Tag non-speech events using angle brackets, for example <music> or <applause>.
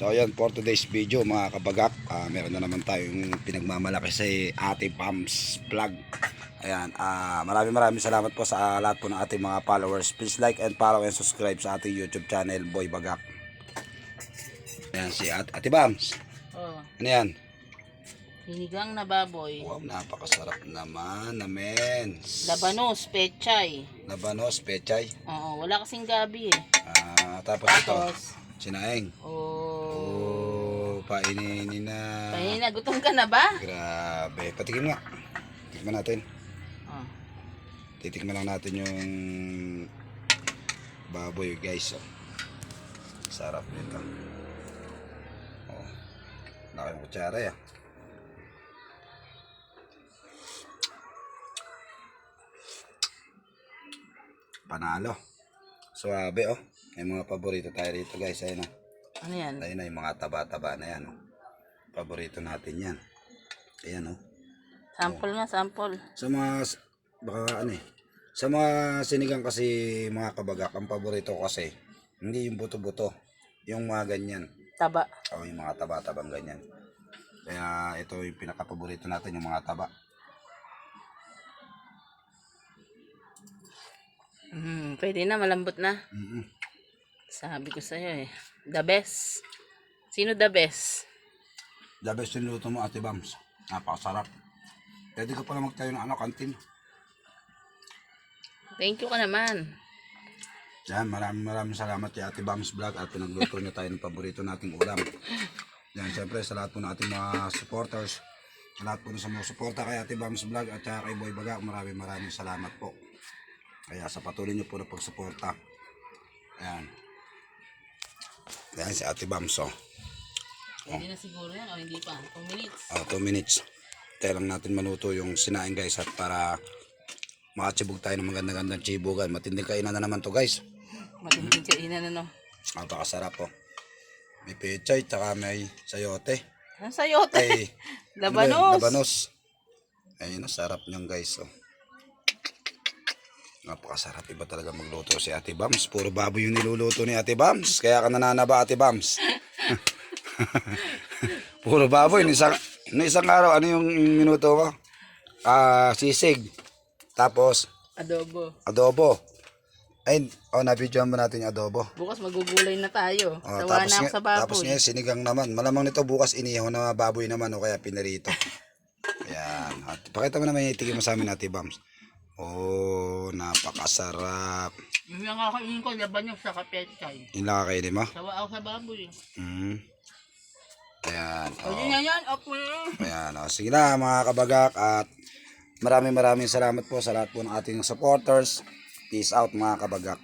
So ayan, for today's video mga kabagak, ah, meron na naman tayong pinagmamalaki sa Ate Pams Vlog. Ayan, ah, maraming maraming salamat po sa lahat po ng ating mga followers. Please like and follow and subscribe sa ating YouTube channel, Boy Bagak. Ayan si Ate, Ate Bams. Oh, Ano yan? hinigang na baboy. Wow, napakasarap naman na men. Labanos, pechay. Labanos, pechay. Oo, wala kasing gabi eh. Ah, tapos ito, Tapos, sinaing. oh, Paininin na. pahin na, gutom ka na ba? Grabe. Patikim nga. Tikman natin. Oh, Titikman lang natin yung baboy guys. Oh. Sarap nito. Oh. Laki ng kutsara ya. Panalo. Suabe oh. May mga paborito tayo rito guys. Ayun oh. Ano yan? Ayun na yung mga taba-taba na yan. Oh. Paborito natin yan. Ayan oh. Sample nga, sample. Sa mga, baka ano eh, sa mga sinigang kasi mga kabagak, ang paborito ko kasi, hindi yung buto-buto, yung mga ganyan. Taba. O yung mga taba-tabang ganyan. Kaya ito yung pinaka-paborito natin, yung mga taba. Mm, pwede na, malambot na. Mm-mm. Sabi ko sa'yo eh. The best. Sino the best? The best yung luto mo, Ate Bams. Napakasarap. Pwede ka pala magtayo ng ano, kantin. Thank you ka naman. Yan, maraming maraming salamat kay Ate Bams Vlog at pinagluto niya tayo ng paborito nating ulam. Yan, siyempre sa lahat po ng ating mga supporters, sa lahat po ng sa mga suporta kay Ate Bams Vlog at saka kay Boy Baga, maraming maraming salamat po. Kaya sa patuloy niyo po na pagsuporta. Ayan. Yan si Ate Bams, oh. Pwede na siguro yan o hindi pa. 2 minutes. Oh, two minutes. Tayo lang natin maluto yung sinaing guys at para makachibog tayo ng magandang-gandang chibugan. Matinding kainan na naman to guys. Matinding kainan na no. Napakasarap po. May pechay, tsaka may sayote. Ano sa'yo, te? Ay, <laughs> Labanos. Labanos. Ayun, ang sarap niyan guys. Oh. Napakasarap. Iba talaga magluto si Ate Bams. Puro baboy yung niluluto ni Ate Bams. Kaya ka nananaba Ate Bams. <laughs> Puro baboy. Nung isang, nung isang araw, ano yung minuto mo? Ah, sisig. Tapos, Adobo. adobo. Ay, oh, nabidyoan ba natin yung adobo? Bukas magugulay na tayo. Oh, Sawa na ako sa baboy. Tapos ngayon sinigang naman. Malamang nito bukas inihaw na baboy naman o kaya pinarito. <laughs> Ayan. At pakita mo naman yung itigim mo sa amin Ate Bams. Oh, napakasarap. Yung nga kainin ko, laban yung sa kapetchay. Yun lang kakainin mo? Sawa ako sa baboy. Mm. Ayan. O Oh. yun yan yan, okay. Ayan. Oh. Sige na mga kabagak at maraming maraming salamat po sa lahat po ng ating supporters. Peace out mga kabagak.